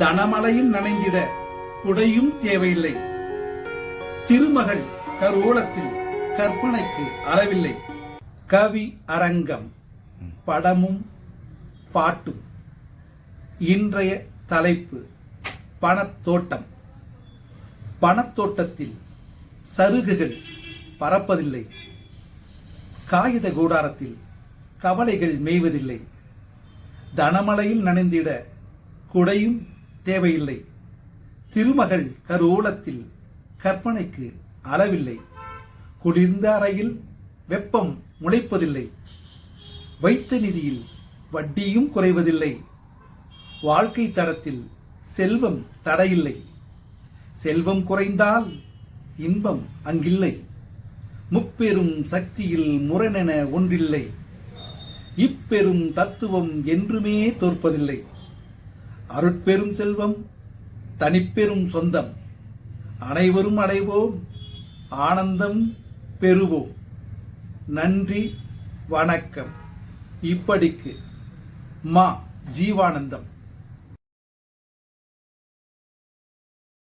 தனமலையில் நனைந்திட குடையும் தேவையில்லை. திருமகள் கருவூலத்தில் கற்பனைக்கு அளவில்லை கவி அரங்கம் படமும் பாட்டும் இன்றைய தலைப்பு பணத்தோட்டம். பணத்தோட்டத்தில் சருகுகள் பறப்பதில்லை. காகித கூடாரத்தில் கவலைகள் மேய்வதில்லை. தனமலையில் நனைந்திட குடையும் தேவையில்லை. திருமகள் கருவூலத்தில் கற்பனைக்கு அளவில்லை. குளிர்ந்த அறையில் வெப்பம் முளைப்பதில்லை. வைத்த நிதியில் வட்டியும் குறைவதில்லை. வாழ்க்கை தரத்தில் செல்வம் தடையில்லை. செல்வம் குறைந்தால் இன்பம் அங்கில்லை. முப்பெரும் சக்தியில் முரணென ஒன்றில்லை. இப்பெரும் தத்துவம் என்றுமே தோற்பதில்லை. அருட்பெரும் செல்வம் தனிப்பெரும் சொந்தம் அனைவரும் அடைவோம் ஆனந்தம் பெறுவோம். நன்றி வணக்கம். இப்படிக்கு மா ஜீவானந்தம்.